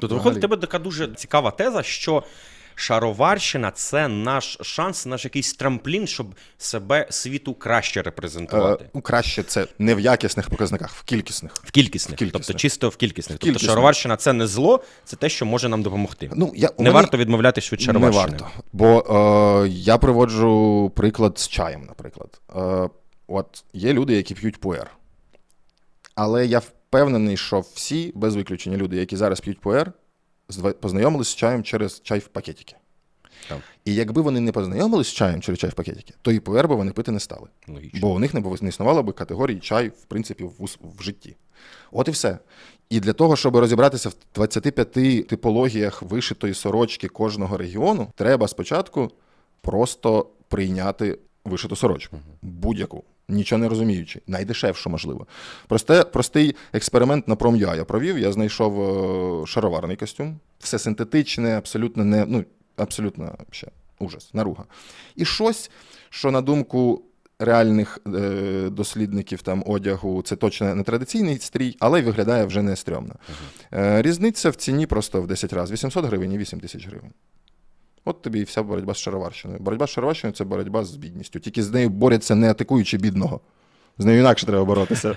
Тут виходить в тебе така дуже цікава теза, що шароварщина це наш шанс, наш якийсь трамплін, щоб себе світу краще репрезентувати. Е, краще це не в якісних показниках, в кількісних. В кількісних, в кількісних. тобто чисто в кількісних. Тобто кількісних. шароварщина це не зло, це те, що може нам допомогти. Ну, я, не мене- варто відмовлятись від Не варто. Бо е, я приводжу приклад з чаєм, наприклад. Е, от є люди, які п'ють пуер. Але я впевнений, що всі, без виключення, люди, які зараз п'ють пуер, познайомились з чаєм через чай в пакетики. Так. І якби вони не познайомились з чаєм через чай в пакетики, то і пуер би вони пити не стали. Логічно. Бо у них не було- не існувало би категорії чай, в принципі, в, в житті. От і все. І для того, щоб розібратися в 25 типологіях вишитої сорочки кожного регіону, треба спочатку просто прийняти вишиту сорочку. Будь-яку. Нічого не розуміючи, найдешевшу, можливо. Просте, простий експеримент на пром'я я провів. Я знайшов е, шароварний костюм, все синтетичне, абсолютно не ну абсолютно ще ужас, наруга. І щось, що на думку реальних е, дослідників там одягу, це точно не традиційний стрій, але виглядає вже не стрьомно. Е, різниця в ціні просто в 10 разів: 800 гривень і 8 тисяч гривень. От тобі і вся боротьба з шароварщиною. Боротьба з шароварщиною це боротьба з бідністю. Тільки з нею борються не атакуючи бідного. З нею інакше треба боротися.